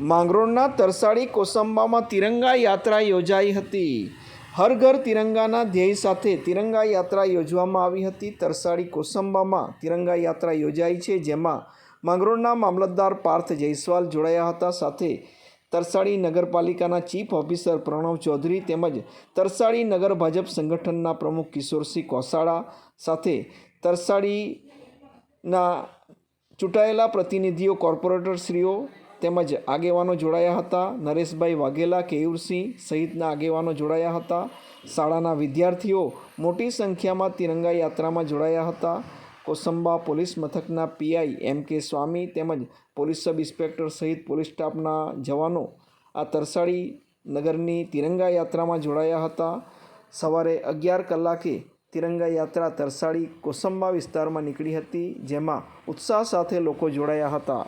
માંગરોળના તરસાડી કોસંબામાં તિરંગા યાત્રા યોજાઈ હતી. હર ઘર તિરંગાના ધ્યેય સાથે તિરંગા યાત્રા યોજવામાં આવી હતી. તરસાડી કોસંબામાં તિરંગા યાત્રા યોજાઈ છે, જેમાં માંગરોળના મામલતદાર પાર્થ જયસ્વાલ જોડાયા હતા. સાથે તરસાડી નગરપાલિકાના ચીફ ઓફિસર પ્રણવ ચૌધરી તેમજ તરસાડી નગર ભાજપ સંગઠનના પ્રમુખ કિશોરસિંહ કોસાળા સાથે તરસાડીના ચૂંટાયેલા પ્રતિનિધિઓ, કોર્પોરેટરશ્રીઓ તેમજ આગેવાનો જોડાયા હતા. નરેશભાઈ વાઘેલા, કેયુરસિંહ સહિતના આગેવાનો જોડાયા હતા. શાળાના વિદ્યાર્થીઓ મોટી સંખ્યામાં તિરંગા યાત્રામાં જોડાયા હતા. કોસંબા પોલીસ મથકના પીઆઈ એમ કે સ્વામી તેમજ પોલીસ સબ ઇન્સ્પેક્ટર સહિત પોલીસ સ્ટાફના જવાનો આ તરસાળી નગરની તિરંગા યાત્રામાં જોડાયા હતા. સવારે અગિયાર કલાકે તિરંગા યાત્રા તરસાળી કોસંબા વિસ્તારમાં નીકળી હતી, જેમાં ઉત્સાહ સાથે લોકો જોડાયા હતા.